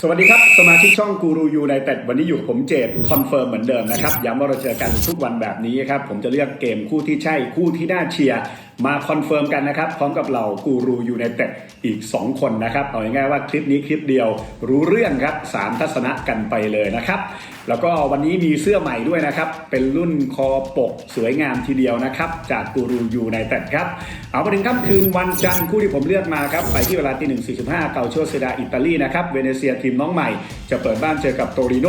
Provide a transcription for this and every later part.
สวัสดีครับ สมาชิกช่องกูรูยูไนเต็ดวันนี้อยู่ผมเจดคอนเฟิร์มเหมือนเดิมนะครับย้ำว่าเราเจอกันทุกวันแบบนี้ครับ ผมจะเลือกเกมคู่ที่ใช่คู่ที่น่าเชียร์ มาคอนเฟิร์มกันนะครับ พร้อมกับเรากูรูยูไนเต็ดอีก 2 คนนะครับ เอาง่ายๆว่าคลิปนี้คลิปเดียวรู้เรื่องครับสามทัศนะกันไปเลยนะครับ แล้วก็วันนี้มีเสื้อใหม่ด้วยนะครับ เป็นรุ่นคอปกสวยงามทีเดียวนะครับ จากกูรูยูไนเต็ดครับ เอามาถึงค่ำคืนวันจันทร์คู่ที่ผมเลือกมาครับ ไปที่เวลาตีหนึ่งสี่สิบห้าเกาโชเซดาอิตาลีนะครับเวเนเซียทีมน้องใหม่ จะเปิดบ้านเจอกับโตริโน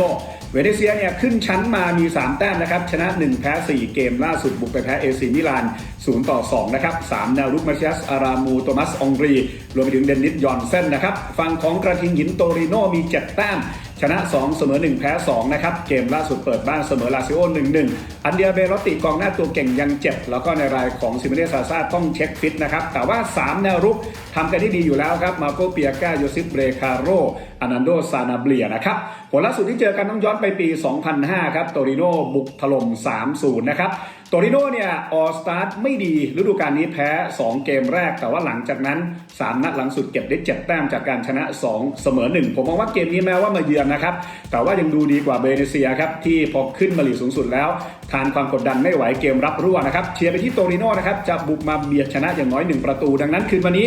เวเนเซียเนี่ยขึ้นชั้นมามี 3 แต้มนะครับ ชนะ 1 แพ้ 4 เกมล่าสุดบุกไปแพ้เอซีมิลาน0 ต่อ 2 นะครับ 3 แนวรุกมาเชียสอารามูโตมัสองรี รวมไปถึงเดนนิสยอนเซนนะครับ ฝั่งของกระทิงหินโตริโนมี 7 แต้ม ชนะ 2 เสมอ 1 แพ้ 2 นะครับ เกมล่าสุดเปิดบ้านเสมอลาซิโอ 1-1 อันเดียเบรติกองหน้าตัวเก่งยังเจ็บ แล้วก็ในรายของซิเมเนซาซาต้องเช็คฟิตนะครับ แต่ว่า 3 แนวรุกทำกันได้ดีอยู่แล้วครับ มาโกเปียกาโยซิปเบรคาโรอานันโดซานาเบียนะครับผลล่าสุดที่เจอกันต้องย้อนไปปี 2005 ครับ โตริโนบุกถล่ม 3-0 นะครับโตริโนเนี่ยออสตาร์ทไม่ดีฤดูกาลนี้แพ้ 2 เกมแรก แต่ว่าหลังจากนั้น 3 นัดหลังสุดเก็บได้7แต้มจากการชนะ 2 เสมอ 1 ผมมองว่าเกมนี้แม้ว่ามาเยือนนะครับ แต่ว่ายังดูดีกว่าเบเนเซียครับที่พอขึ้นมาหลีสูงสุดแล้ว ทานความกดดันไม่ไหวเกมรับรั่วนะครับ เชียร์ไปที่โตริโนนะครับจะบุกมาเบียดชนะอย่างน้อย 1 ประตู ดังนั้นคืนวันนี้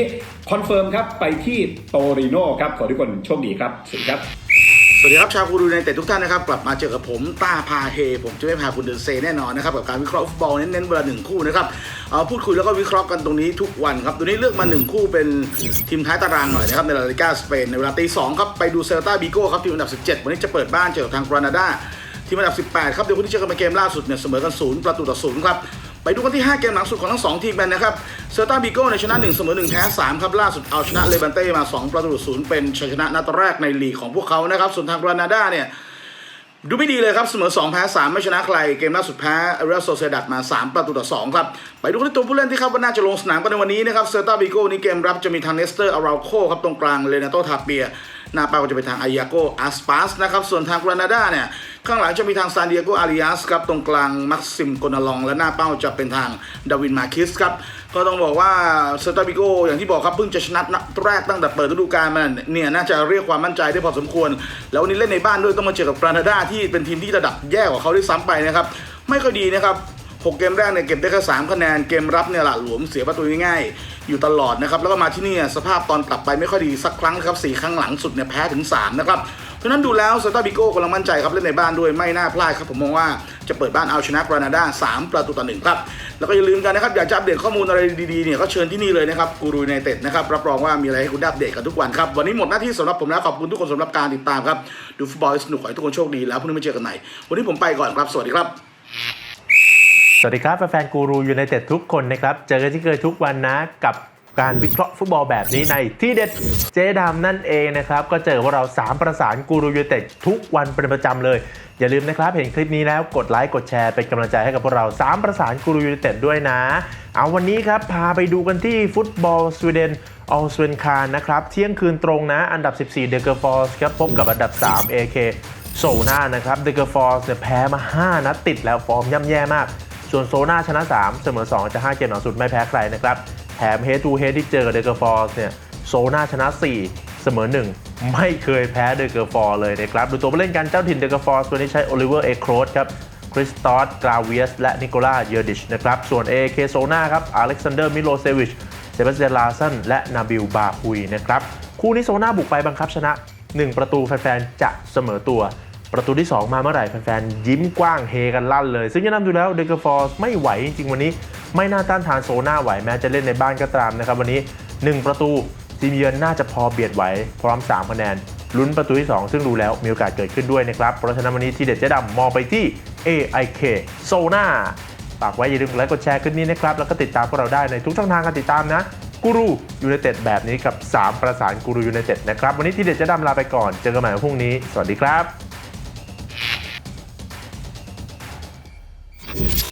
คอนเฟิร์มครับไปที่โตริโนครับขอทุกคนโชคดีครับสวัสดีครับ สวัสดีครับชาวกูรูในแต่ทุกท่านนะครับ กลับมาเจอกับผมต้าพาเฮ ผมจะไม่พาคุณเดินเซแน่นอนนะครับ กับการวิเคราะห์ฟุตบอลเน้นๆเวลาหนึ่งคู่นะครับเอาพูดคุยแล้วก็วิเคราะห์กันตรงนี้ทุกวันครับตัวนี้เลือกมาหนึ่งคู่เป็นทีมท้ายตารางหน่อยนะครับในลาลิกาสเปนในเวลาตีสองครับไปดูเซลตาบิโก้ครับทีมอันดับ 17 วันนี้จะเปิดบ้านเจอกับทางกรานาดาทีมอันดับ 18 ครับเดี๋ยวคุณที่เจอกันในเกมล่าสุดเนี่ยเสมอกันศูนย์ประตูต่อศูนย์ครับ ไปดูกันที่ 5 เกมหลังสุดของทั้ง 2 ทีมกันนะครับเซอร์ตาบิโก้ในชนะ 1 เสมอ 1 แพ้ 3 ครับ ล่าสุดเอาชนะเลบันเต้มา 2 ประตูต่อศูนย์เป็นชัยชนะนัดแรกในลีกของพวกเขานะครับ ส่วนทางกรานาดาเนี่ย ดูไม่ดีเลยครับ เสมอ 2 แพ้ 3 ไม่ชนะใคร เกมล่าสุดแพ้เรอัลโซเซดัดมา 3 ประตูต่อ 2 ครับ ไปดูกันที่ตัวผู้เล่นที่คาดว่าน่าจะลงสนามกันในวันนี้นะครับเซอร์ตาบิโก้นี่เกมรับจะมีทางเนสเตอร์อาราโคครับตรงกลางเลนาโตทาเปีย หน้าเป้าก็จะเป็นทางอายาโกอาสปาสนะครับส่วนทางกรานาดาเนี่ยข้างหลังจะมีทางซานดิเอโกอาริอัสครับตรงกลางมักซิมโกนาลอง และหน้าเป้าจะเป็นทางดาวินมาคิสครับก็ต้องบอกว่าเซตาบิโกอย่างที่บอกครับเพิ่งจะชนะนัดแรกตั้งแต่เปิดฤดูกาลมาเนี่ยน่าจะเรียกความมั่นใจได้พอสมควร แล้ววันนี้เล่นในบ้านด้วยต้องมาเจอกับกรานาดาที่เป็นทีมที่ระดับแย่กว่าเขาด้วยซ้ำไปนะครับไม่ค่อยดีนะครับ 6 เกมแรกเนี่ยเก็บได้แค่3คะแนนเกมรับเนี่ยหละหลวมเสียประตูง่ายๆอยู่ตลอดนะครับแล้วก็มาที่นี่สภาพตอนกลับไปไม่ค่อยดีสักครั้งครับ4ครั้งหลังสุดเนี่ยแพ้ถึง 3 นะครับเพราะฉะนั้นดูแล้วเซตาบิโก้กำลังมั่นใจครับเล่นในบ้านด้วยไม่น่าพลาดครับผมมองว่าจะเปิดบ้านเอาชนะกรานาดา3 ประตูต่อหนึ่งครับ แล้วก็อย่าลืมกันนะครับอยากจะอัปเดตข้อมูลอะไรดีๆเนี่ยก็เชิญที่นี่เลยนะครับกูรูในเต็ดนะครับรับรองว่ามีอะไรให้คุณได้อัปเดตกันทุกวันครับวันนี้หมดหน้าที่สำหรับผมแล้วขอบคุณทุกคนสำหรับการติดตามครับดูฟุตบอลสนุกขอให้ทุกคนโชคดีแล้วพรุ่งนี้มาเจอกันใหม่วันนี้ผมไปก่อนครับสวัสดีครับ สวัสดีครับแฟนกูรูยูไนเต็ดทุกคนนะครับ เจอกันที่เคยทุกวันนะกับการวิเคราะห์ฟุตบอลแบบนี้ในที่เด็ดเจ๊ดำนั่นเองนะครับ ก็เจอว่าเรา 3 ประสานกูรูยูไนเต็ดทุกวันเป็นประจำเลย อย่าลืมนะครับเห็นคลิปนี้แล้วกดไลค์กดแชร์เป็นกำลังใจให้กับพวกเรา 3 ประสานกูรูยูไนเต็ดด้วยนะ เอาวันนี้ครับ พาไปดูกันที่ฟุตบอลสวีเดนออลสเวนคารนะครับ เที่ยงคืนตรงนะ อันดับ 14 เดอเกอร์ฟอร์สครับพบกับอันดับ 3 AK โซน่านะครับเดอเกอร์ฟอร์สเนี่ยแพ้มา 5 นัดติดแล้วฟอร์มย่ำแย่มาก ส่วนโซนาชนะ 3 เสมอ 2 จะ 5 เกมหลังสุดไม่แพ้ใครนะครับ แถมเฮดทูเฮดที่เจอกับเดอเกอร์ฟอร์เนี่ยโซนาชนะ 4 เสมอ 1 ไม่เคยแพ้เดอเกอร์ฟอร์เลยนะครับ ดูตัวผู้เล่นกันเจ้าถิ่นเดอเกอร์ฟอร์วันนี้ใช้โอลิเวอร์เอโครสครับคริสตอสกราเวียส และนิโคลาเยอร์ดิชนะครับ ส่วน AK โซนาครับอเล็กซานเดอร์มิโลเซวิช เซบาสเตียนลาสันและนาบิลบาฮุยนะครับ คู่นี้โซนาบุกไปบังคับชนะ 1 ประตูแฟนๆ จะเสมอตัว ประตูที่ 2 มาเมื่อไหร่แฟนๆ ยิ้มกว้างเฮกันลั่นเลย ซึ่งจะนำดูแล้วเดกฟอร์สไม่ไหวจริงๆ วันนี้ ไม่น่าต้านทานโซน่าไหวแม้จะเล่นในบ้านก็ตามนะครับ วันนี้ 1 ประตูทีมเยือนน่าจะพอเบียดไหวพร้อม 3 คะแนนลุ้นประตูที่ 2 ซึ่งดูแล้วมีโอกาสเกิดขึ้นด้วยนะครับ เพราะฉะนั้นวันนี้ทีเด็ดเจ๊ดำมองไปที่ AIK โซน่าฝากไว้อย่าลืมกดไลค์กดแชร์คลิปนี้นะครับ แล้วก็ติดตามพวกเราได้ในทุกช่องทางการติดตามนะกูรูยูไนเต็ดแบบนี้กับ 3 ประสานกูรูยูไนเต็ดนะครับ วันนี้ทีเด็ดเจะดำลาไปก่อน เจอกันใหม่พรุ่งนี้ สวัสดีครับ Yeah.